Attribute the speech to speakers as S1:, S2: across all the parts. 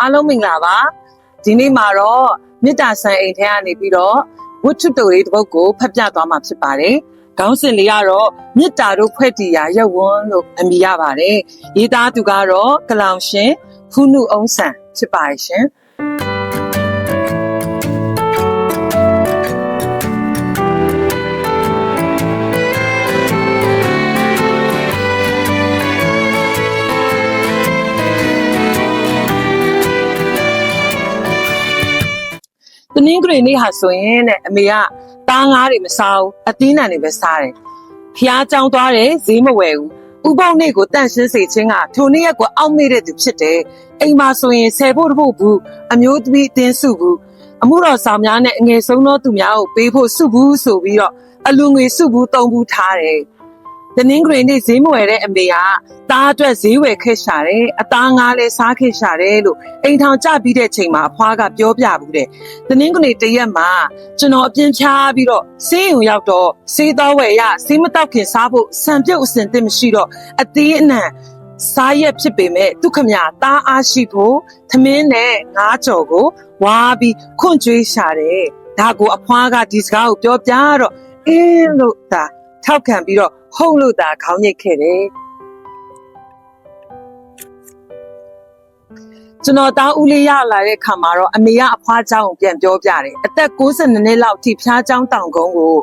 S1: အားလုံးမင်္ဂလာပါဒီနေ့မှာတော့မေတ္တာဆန်အိမ်ထဲကနေပြီးတော့ဝတ္ထုတိုလေးတစ်ပုဒ်ကိုဖတ်ပြသွားမှာဖြစ်ပါတယ်ခေါင်းစဉ်လေးကတော့မေတ္တာတို့ဖွဲ့တည်ရာရက်ဝန်းလို့အမည်ရပါတယ်ရေးသားသူကတော့ကလောင်ရှင်ဖူးနုအောင်ဆန်ဖြစ်ပါတယ်ရှင် နင်္ဂနွေနေ့ဟာဆိုရင်တဲ့အမေကတားငါးတွေမစားဘူးအသီးနှံတွေပဲစားတယ်ဖျားကြောင်းသွားတယ်ဈေးမဝယ်ဘူးဥပေါက်နေ့ကိုတန့်ရှင်းစေခြင်းကထိုနေ့ရက်ကိုအောက်မေ့တဲ့သူဖြစ်တယ်အိမ်မှာဆိုရင်ဆယ်ဖို့တစ်ဖို့ဘူးအမျိုးသမီးအတင်းစုဘူးအမှုတော်ဆောင်များနဲ့အငယ်ဆုံးသောသူများကိုပေးဖို့စုဘူးဆိုပြီးတော့အလူငွေစုဘူးတုံဘူးထားတယ် တနင်္ဂနွေနေ့ဈေးမဝယ်တဲ့အမေကတားအတွက်ဈေးဝယ်ခဲ့ရှာတယ်အသားငါးလဲစားခဲ့ရှာတယ်လို့အိမ်ထောင်ကြပြီးတဲ့ချိန်မှာအဖွားကပြောပြဘူးတဲ့တနင်္ဂနွေတရက်မှာကျွန်တော်အပြင်းဖြားပြီးတော့ဆေးရုံရောက်တော့ဆေးတော်ဝယ်ရဆေးမတောက်ခင်စားဖို့ဆံပြုတ်အစင်တင်မရှိတော့အသေးအနှံစားရက်ဖြစ်ပေမဲ့ဒုက္ခမြတားအားရှိဖို့သမင်းနဲ့ငါးကြော်ကိုဝါပြီးခွန့်ကြွေးရှာတယ်ဒါကိုအဖွားကဒီစကားကိုပြောပြတော့အင်းလို့သာထောက်ခံပြီးတော့ ဟုတ်လို့သာခေါင်းညိတ်ခဲ့တယ် ကျွန်တော်တားဦးလေးရလာတဲ့ခါမှာတော့အမေကအဖွားเจ้าကိုပြန်ပြောပြတယ်အသက်62နှစ်လောက်ထိဖျားเจ้าတောင်ကုန်းကို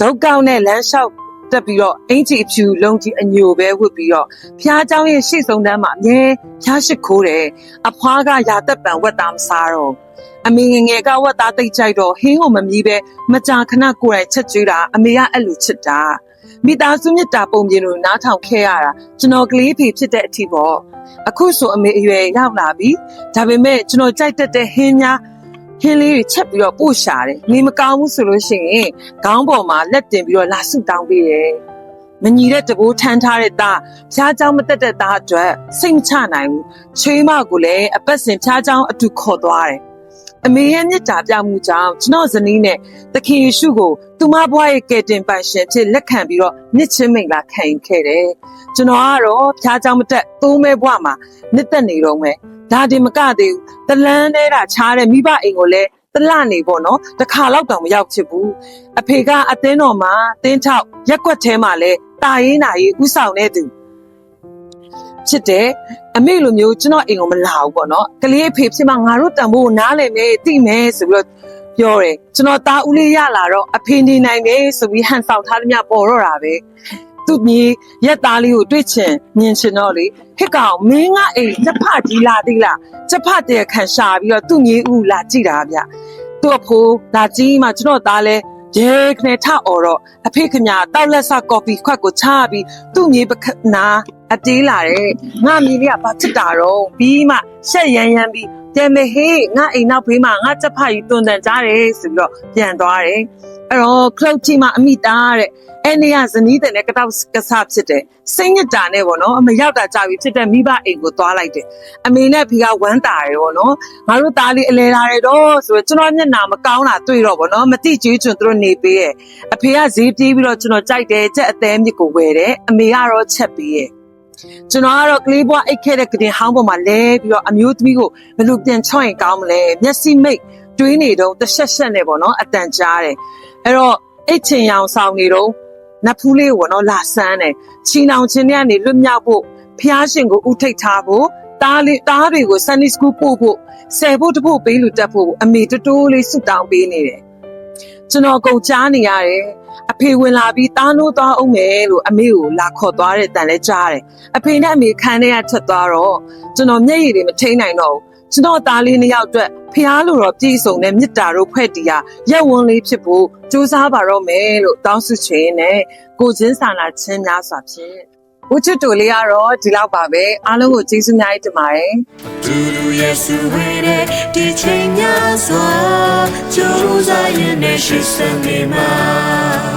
S1: ဒုတ်ကောက်နဲ့လမ်းလျှောက် တက်ပြီးတော့အင်ကြီးအဖြူလုံးကြီးအညိုပဲဝတ်ပြီးတော့ဖျားเจ้าရဲ့ရှေ့ဆုံးတန်းမှာအမြဲဖျားရှိခိုးတယ်အဖွားကရာသက်ပံဝက်သားမစားတော့အမေငယ်ငယ်ကဝက်သားတိတ်ကြိုက်တော့ဟင်းကိုမမြည်ပဲမကြာခဏကိုယ်တိုင်ချက်ကျွေးတာအမေကအဲ့လိုချစ်တာမိသားစုမြတ်တာပုံပြင်လို့နားထောင်ခဲ့ရတာကျွန်တော်ကလေးဖေဖြစ်တဲ့အထိပေါ့ အခုဆိုအမေအရွယ်ရောက်လာပြီဒါပေမဲ့ကျွန်တော်ကြိုက်တတ်တဲ့ဟင်းများ ဟင်းလေးတွေချက်ပြီးတော့ပို့ရှာတယ်နေမကောင်းဘူးဆိုလို့ရှိရင်ခေါင်းပေါ်မှာလက်တင်ပြီးတော့လာဆုတောင်းပေးတယ်မညီတဲ့တဘိုးထမ်းထားတဲ့သားဖျားเจ้าမတက်တဲ့သားအတွက်စိတ်မချနိုင်ဘူးချွေးမကိုလည်းအပတ်စဉ်ဖျားเจ้าအတူခေါ်သွားတယ်အမေရဲ့မြတ်တာပြမှုကြောင့်ကျွန်တော်ဇနီးနဲ့သခင်ယေရှုကိုသူမဘွားရဲ့ကယ်တင်ပိုင်ရှင်ဖြစ်လက်ခံပြီးတော့မြစ်ချင်းမိန်လာခံယူခဲ့တယ်ကျွန်တော်ကတော့ဖျားเจ้าမတက်သိုးမဲဘွားမှာ နှစ်သက်နေတော့မယ် ဒါတင်မကသေးဘူးတလန်းထဲတာချားတဲ့မိဘအိမ်ကိုလည်းတလနေပေါ့နော်တခါတော့တောင်မရောက်ချစ်ဘူးအဖေကအသင်းတော်မှာတင်းထောက်ရက်ွက်ထဲမှာလဲတာရေးနာရေးဥဆောင်နေသူချစ်တယ်အမေလိုမျိုးကျွန်တော်အိမ်ကိုမလာဘူးပေါ့နော်ကလေးအဖေဖြစ်မှငါတို့တန်ဖို့ကိုနားလည်မယ်သိမယ်ဆိုပြီးတော့ပြောတယ်ကျွန်တော်သားဦးလေးရလာတော့အဖေနေနိုင်တယ်ဆိုပြီးဟန်ဆောင်ထားသမျှပေါ်တော့တာပဲ သူ့မြေရက်သားလေးကိုတွေ့ချင်မြင်ချင်တော့လေဟစ်ကောင်မင်းကအိမ်ချက်ဖကြီးလာသေးလားချက်ဖတဲ့ခံရှာပြီးတော့သူ့မြေဦးလာကြည့်တာဗျသူ့အဖိုးလာကြည့်မှကျွန်တော်သားလဲရဲခနဲ့ထအော်တော့အဖေခင်ဗျာတောက်လက်ဆကော်ဖီခွက်ကိုချပြီးသူ့မြေပခနာအတေးလာတယ်ငါမြေလေးကဘာချစ်တာတော့ပြီးမှရှက်ရမ်းရမ်းပြီး တဲမေဟေးငါအိမ်နောက်ဖေးမှာငါချက်ဖကြီးတွန်တန်ကြတယ်ဆိုပြီးတော့ပြန်သွားတယ်အဲ့တော့ခလုတ်ကြီးမှအမိတာတဲ့အဲ့နေရဇနီးတဲ့နဲ့ကတောက်ကဆဖြစ်တယ်စိတ်ညစ်တာနဲ့ပေါ့နော်အမေရောက်တာကြာပြီဖြစ်တဲ့မိဘအိမ်ကိုသွားလိုက်တယ်အမေနဲ့ဖေကဝမ်းတာတယ်ပေါ့နော်ငါတို့သားလေးအလဲလာတယ်တော့ဆိုတော့ကျွန်တော်မျက်နှာမကောင်းတာတွေ့တော့ပေါ့နော်မတိကျွေးချွန်သူတို့နေပေးရဲ့အဖေကဈေးပြေးပြီးတော့ကျွန်တော်ကြိုက်တယ်ချက်အသေးမြစ်ကိုဝယ်တယ်အမေကတော့ချက်ပေးရဲ့ ကျွန်တော်ကတော့ကလေးဘွားအိတ်ခဲ့တဲ့ကတင်ဟောင်းပေါ်မှာလဲပြီးတော့အမျိုးသမီးကိုဘယ်လိုပြန်ချော့ရင်ကောင်းမလဲမျက်စိမိတ်တွေးနေတော့တစ်ဆက်ဆက်နဲ့ပေါ့နော်အတန်ကြားတယ်အဲ့တော့အိတ်ချင်ရောင်ဆောင်နေတော့နတ်ဖူးလေးကိုတော့လာဆန်းတယ်ချီနောင်ချင်းတွေကနေလွတ်မြောက်ဖို့ဖျားရှင်ကိုဥထိတ်ထားဖို့တားလေးတားတွေကို Sunday School ပို့ဖို့ဆယ်ဖို့တဖို့ပေးလူတက်ဖို့အမေတတိုးလေးဆုတောင်းပေးနေတယ် ကျွန်တော်ကုန်ကြားနေရတယ်အဖေဝင်လာပြီးတားနိုးသွားအောင်မယ်လို့အမေကိုလာခေါ်သွားတဲ့တန်လဲကြားတယ်အဖေနဲ့အမေခန်းထဲကထွက်သွားတော့ကျွန်တော်မျက်ရည်တွေမထိန်နိုင်တော့ဘူးကျွန်တော်သားလေးနှစ်ယောက်အတွက်ဖျားလို့တော့ပြည်စုံတဲ့မေတ္တာတို့ဖွဲ့တီးရရက်ဝန်းလေးဖြစ်ဖို့ကြိုးစားပါတော့မယ်လို့တောင်းဆုချင်နဲ့ကိုချင်းစာနာချင်းများစွာဖြင့် ဝချစ်တူလေးကတော့ဒီလောက်ပါပဲအားလုံးကိုကျေးဇူးများကြီးတင်ပါတယ်
S2: ဒူဒူယေစုဝေတဲ့ဒီချိန်များစွာကြိုးစားရင်နဲ့ရှိစံနေမှာ